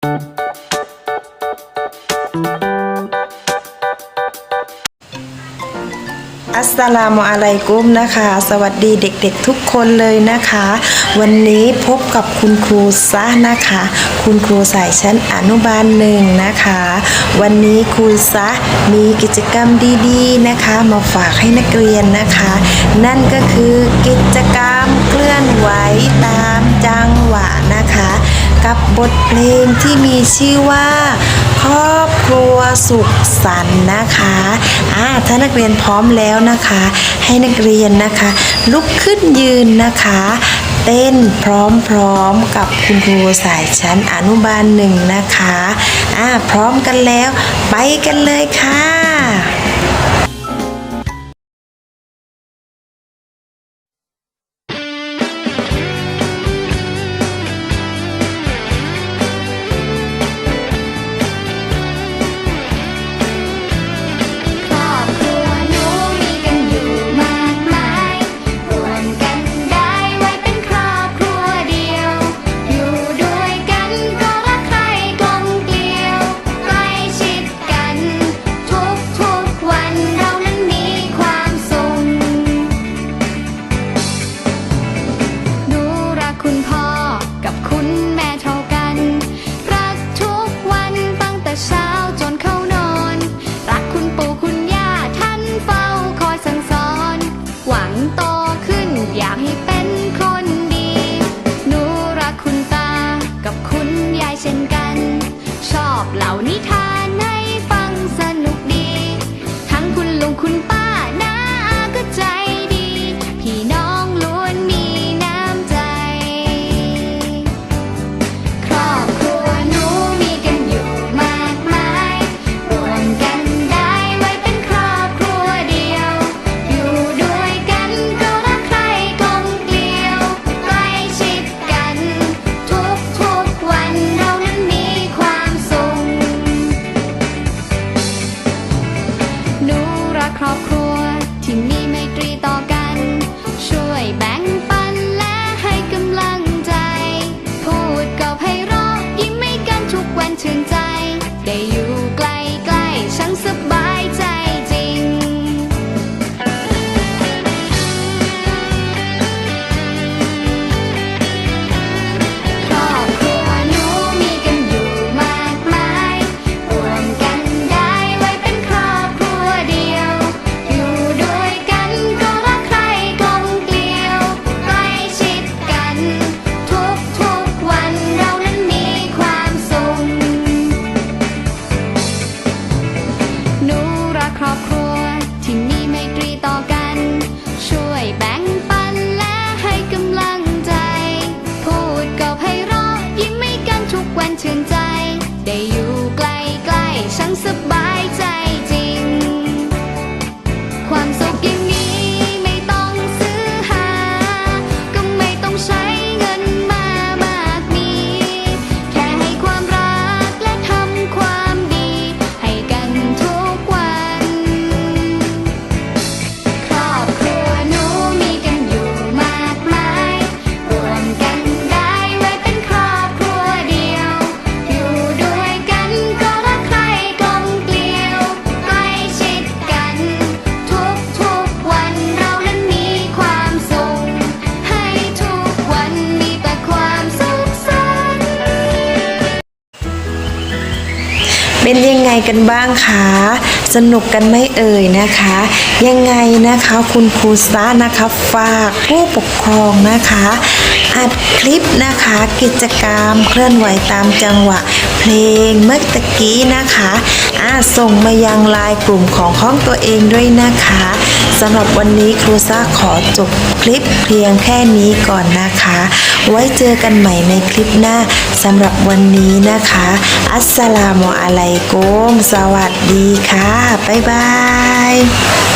อัสสลามุอะลัยกุมนะคะ สวัสดีเด็กๆทุกคนเลยนะคะ วันนี้พบกับคุณครูซะนะคะ คุณครูสายชั้นอนุบาลหนึ่งนะคะ วันนี้ครูซะมีกิจกรรมดีๆนะคะ มาฝากให้นักเรียนนะคะ นั่นก็คือกิจกรรมเคลื่อนไหวตาม กับบทเพลงที่มีชื่อว่า ครอบครัวสุขสันต์นะคะอ่าถ้านักเรียนพร้อมแล้วนะคะ ให้นักเรียนนะคะ ลุกขึ้นยืนนะคะ เต้นพร้อมๆกับคุณครูสายชั้นอนุบาลหนึ่งนะคะอ่าพร้อมกันแล้วไปกันเลยค่ะ คุณยายเช่นกัน ชอบเหล่านิทาน ครอบครัว ที่มีไมตรีต่อกัน ช่วยแบ่งปันและให้กำลังใจ พูดก็ไพเราะยิ้มให้กันทุกวันชื่นใจ ทุก เป็นยังไงกันบ้างคะ สนุกกันไม่เอ่ยนะคะ ยังไงนะคะคุณครูซ่านะคะฝากผู้ปกครองนะคะ อัดคลิปนะคะ กิจกรรมเคลื่อนไหวตามจังหวะ เพลงเมื่อตะกี้นะคะอ่าส่งมายังไลน์กลุ่มของห้องตัวเองด้วยนะคะสำหรับวันนี้ครูซ่าขอจบคลิปเพียงแค่นี้ก่อนนะคะ ไว้เจอกันใหม่ในคลิปหน้าสำหรับวันนี้นะคะ อัสสลามุอะลัยกุม สวัสดีค่ะ บ๊ายบาย